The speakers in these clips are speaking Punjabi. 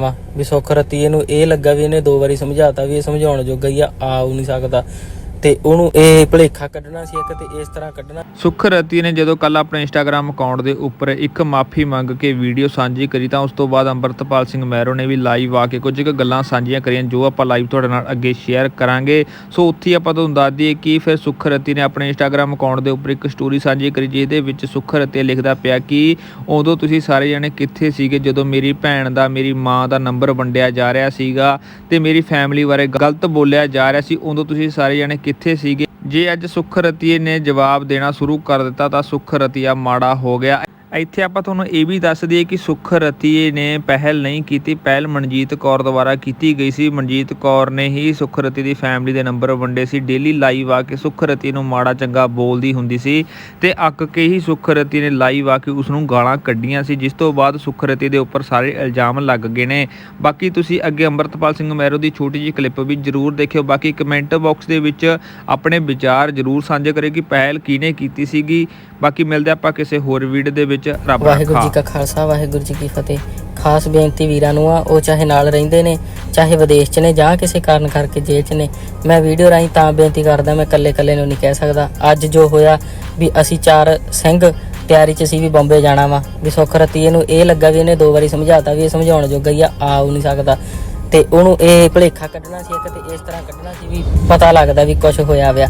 ਵਾ, ਵੀ ਸੁੱਖ ਰਤੀ ਇਹਨੂੰ ਇਹ ਲੱਗਾ ਵੀ ਇਹਨੇ ਦੋ ਵਾਰੀ ਸਮਝਾਤਾ ਵੀ ਇਹ ਸਮਝਾਉਣ ਜੋਗਾ ਹੀ ਆ ਆ ਨਹੀਂ ਸਕਦਾ। ਤੇ ਉਹਨੂੰ ਇਹ ਭਲੇਖਾ ਕੱਢਣਾ ਸੀ ਇੱਕ ਤੇ ਇਸ ਤਰ੍ਹਾਂ ਕੱਢਣਾ। ਸੁਖ ਰਤੀ ਨੇ ਜਦੋਂ ਕੱਲ ਆਪਣੇ ਇੰਸਟਾਗ੍ਰam ਅਕਾਊਂਟ ਦੇ ਉੱਪਰ ਇੱਕ ਮਾਫੀ ਮੰਗ ਕੇ ਵੀਡੀਓ ਸਾਂਝੀ ਕਰੀ ਤਾਂ ਉਸ ਤੋਂ ਬਾਅਦ ਅੰਮ੍ਰਿਤਪਾਲ ਸਿੰਘ ਮਹਿਰੋ ਨੇ ਵੀ ਲਾਈਵ ਆ ਕੇ ਕੁਝ ਕੁ ਗੱਲਾਂ ਸਾਂਝੀਆਂ ਕਰੀਆਂ, ਜੋ ਆਪਾਂ ਲਾਈਵ ਤੁਹਾਡੇ ਨਾਲ ਅੱਗੇ ਸ਼ੇਅਰ ਕਰਾਂਗੇ। ਸੋ ਉੱਥੇ ਹੀ ਆਪਾਂ ਤੁਹਾਨੂੰ ਦੱਸ ਦਈਏ ਕਿ ਫਿਰ ਸੁਖ ਰਤੀ ਨੇ ਆਪਣੇ ਇੰਸਟਾਗ੍ਰam ਅਕਾਊਂਟ ਦੇ ਉੱਪਰ ਇੱਕ ਸਟੋਰੀ ਸਾਂਝੀ ਕਰੀ, ਜਿਹਦੇ ਵਿੱਚ ਸੁਖ ਰਤੀ ਲਿਖਦਾ ਪਿਆ ਕਿ ਉਦੋਂ ਤੁਸੀਂ ਸਾਰੇ ਜਣੇ ਕਿੱਥੇ ਸੀਗੇ? ਜਦੋਂ ਮੇਰੀ ਭੈਣ ਦਾ, ਮੇਰੀ ਮਾਂ ਦਾ ਨੰਬਰ ਵੰਡਿਆ ਜਾ ਰਿਹਾ ਸੀਗਾ ਤੇ ਮੇਰੀ ਫੈਮਿਲੀ ਬਾਰੇ ਗਲਤ ਬੋਲਿਆ ਜਾ ਰਿਹਾ ਸੀ, ਉਦੋਂ ਤੁਸੀਂ ਸਾਰੇ ਜਣੇ ਕਿੱਥੇ ਸੀਗੇ? ਜੇ ਅੱਜ ਸੁਖ ਰਤੀਏ ਨੇ ਜਵਾਬ ਦੇਣਾ ਸ਼ੁਰੂ ਕਰ ਦਿੱਤਾ ਤਾਂ ਸੁਖ ਰਤੀਆ ਮਾੜਾ ਹੋ ਗਿਆ। ਇੱਥੇ ਆਪਾਂ ਤੁਹਾਨੂੰ ਇਹ ਵੀ ਦੱਸ ਦਈਏ ਕਿ ਸੁਖ ਰਤੀਏ ਨੇ ਪਹਿਲ ਨਹੀਂ ਕੀਤੀ, ਪਹਿਲ ਮਨਜੀਤ ਕੌਰ ਦੁਆਰਾ ਕੀਤੀ ਗਈ ਸੀ। ਮਨਜੀਤ ਕੌਰ ਨੇ ਹੀ ਸੁਖ ਰਤੀ ਦੀ ਫੈਮਿਲੀ ਦੇ ਨੰਬਰ ਵੰਡੇ ਸੀ। ਡੇਲੀ ਲਾਈਵ ਆ ਕੇ ਸੁਖ ਰਤੀ ਨੂੰ ਮਾੜਾ ਚੰਗਾ ਬੋਲਦੀ ਹੁੰਦੀ ਸੀ ਤੇ ਅੱਕ ਕੇ ਹੀ ਸੁਖ ਰਤੀ ਨੇ ਲਾਈਵ ਆ ਕੇ ਉਸ ਨੂੰ ਗਾਲਾਂ ਕੱਢੀਆਂ ਸੀ। ਜਿਸ ਤੋਂ ਬਾਅਦ ਸੁਖ ਰਤੀ ਦੇ ਉੱਪਰ ਸਾਰੇ ਇਲਜ਼ਾਮ ਲੱਗ ਗਏ ਨੇ। ਬਾਕੀ ਤੁਸੀਂ ਅੱਗੇ ਅੰਮ੍ਰਿਤਪਾਲ ਸਿੰਘ ਮਹਿਰੋ ਦੀ ਛੋਟੀ ਜਿਹੀ ਕਲਿੱਪ ਵੀ ਜਰੂਰ ਦੇਖਿਓ। ਬਾਕੀ ਕਮੈਂਟ ਬਾਕਸ ਦੇ ਵਿੱਚ ਆਪਣੇ ਵਿਚਾਰ ਜਰੂਰ ਸਾਂਝੇ ਕਰਿਓ ਕਿ ਪਹਿਲ ਕਿਹਨੇ ਕੀਤੀ ਸੀਗੀ। ਬਾਕੀ ਮਿਲਦੇ ਆਪਾਂ ਕਿਸੇ ਹੋਰ ਵੀਡੀਓ ਦੇ ਵਿੱਚ। ਰੱਬ ਵਾਹਿਗੁਰੂ ਜੀ ਕਾ ਖਾਲਸਾ, ਵਾਹਿਗੁਰੂ ਜੀ ਕੀ ਫਤਿਹ। ਖਾਸ ਬੇਨਤੀ ਵੀਰਾਂ ਨੂੰ ਆ, ਉਹ ਚਾਹੇ ਨਾਲ ਰਹਿੰਦੇ ਨੇ, ਚਾਹੇ ਵਿਦੇਸ਼ 'ਚ ਨੇ, ਜਾਂ ਕਿਸੇ ਕਾਰਨ ਕਰਕੇ ਜੇਲ੍ਹ 'ਚ ਨੇ, ਮੈਂ ਵੀਡੀਓ ਰਾਹੀਂ ਤਾਂ ਬੇਨਤੀ ਕਰਦਾ, ਮੈਂ ਇਕੱਲੇ ਇਕੱਲੇ ਨੂੰ ਨਹੀਂ ਕਹਿ ਸਕਦਾ। ਅੱਜ ਜੋ ਹੋਇਆ ਵੀ ਅਸੀਂ ਚਾਰ ਸਿੰਘ ਤਿਆਰੀ 'ਚ ਸੀ ਵੀ ਬੰਬੇ ਜਾਣਾ ਵਾ, ਵੀ ਸੁੱਖ ਰਤੀ ਇਹਨੂੰ ਇਹ ਲੱਗਾ ਵੀ ਇਹਨੇ ਦੋ ਵਾਰੀ ਸਮਝਾਤਾ ਵੀ ਇਹ ਸਮਝਾਉਣ ਜੋਗਾ ਹੀ ਆ ਆ ਨਹੀਂ ਸਕਦਾ। ਤੇ ਉਹਨੂੰ ਇਹ ਭੁਲੇਖਾ ਕੱਢਣਾ ਸੀ ਇੱਕ, ਤੇ ਇਸ ਤਰ੍ਹਾਂ ਕੱਢਣਾ ਸੀ ਵੀ ਪਤਾ ਲੱਗਦਾ ਵੀ ਕੁਝ ਹੋਇਆ ਵਿਆ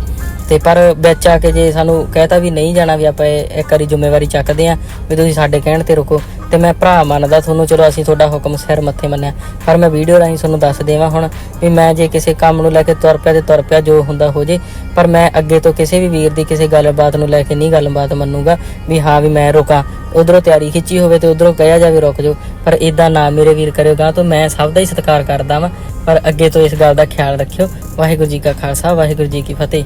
ਤੇ ਪਰ ਵਿੱਚ ਆ ਕੇ ਜੇ ਸਾਨੂੰ ਕਹਿਤਾ ਵੀ ਨਹੀਂ ਜਾਣਾ ਵੀ ਆਪਾਂ ਇਹ ਇੱਕ ਵਾਰੀ ਜ਼ਿੰਮੇਵਾਰੀ ਚੱਕਦੇ ਆ ਵੀ ਤੁਸੀਂ ਸਾਡੇ ਕਹਿਣ ਤੇ ਰੁਕੋ, ਤੇ ਮੈਂ ਭਰਾ ਮੰਨਦਾ ਤੁਹਾਨੂੰ ਚਲੋ ਅਸੀਂ ਤੁਹਾਡਾ ਹੁਕਮ ਸਿਰ ਮੱਥੇ ਮੰਨਿਆ। ਪਰ ਮੈਂ ਵੀਡੀਓ ਰਾਹੀਂ ਤੁਹਾਨੂੰ ਦੱਸ ਦੇਵਾਂ ਹੁਣ ਵੀ ਮੈਂ ਜੇ ਕਿਸੇ ਕੰਮ ਨੂੰ ਲੈ ਕੇ ਤੁਰ ਪਿਆ ਤੇ ਤੁਰ ਪਿਆ ਜੋ ਹੁੰਦਾ ਹੋ ਜੇ, ਪਰ ਮੈਂ ਅੱਗੇ ਤੋਂ ਕਿਸੇ ਵੀ ਵੀਰ ਦੀ ਕਿਸੇ ਗੱਲਬਾਤ ਨੂੰ ਲੈ ਕੇ ਨਹੀਂ ਗੱਲਬਾਤ ਮੰਨੂਗਾ ਵੀ ਹਾਂ ਵੀ ਮੈਂ ਰੁਕਾਂ। ਉਧਰੋਂ ਤਿਆਰੀ ਖਿੱਚੀ ਹੋਵੇ ਤੇ ਉਧਰੋਂ ਕਹਿਆ ਜਾਵੇ ਰੁਕ ਜਾਓ, ਪਰ ਇਦਾਂ ਨਾ ਮੇਰੇ ਵੀਰ ਕਰਿਓ ਗਾਂ ਤੋਂ, ਮੈਂ ਸਭ ਦਾ ਹੀ ਸਤਿਕਾਰ ਕਰਦਾ ਵਾਂ। ਪਰ ਅੱਗੇ ਤੋਂ ਇਸ ਗੱਲ ਦਾ ਖਿਆਲ ਰੱਖਿਓ। ਵਾਹਿਗੁਰੂ ਜੀ ਕਾ ਖਾਲਸਾ, ਵਾਹਿਗੁਰੂ ਜੀ ਕੀ ਫਤਿਹ।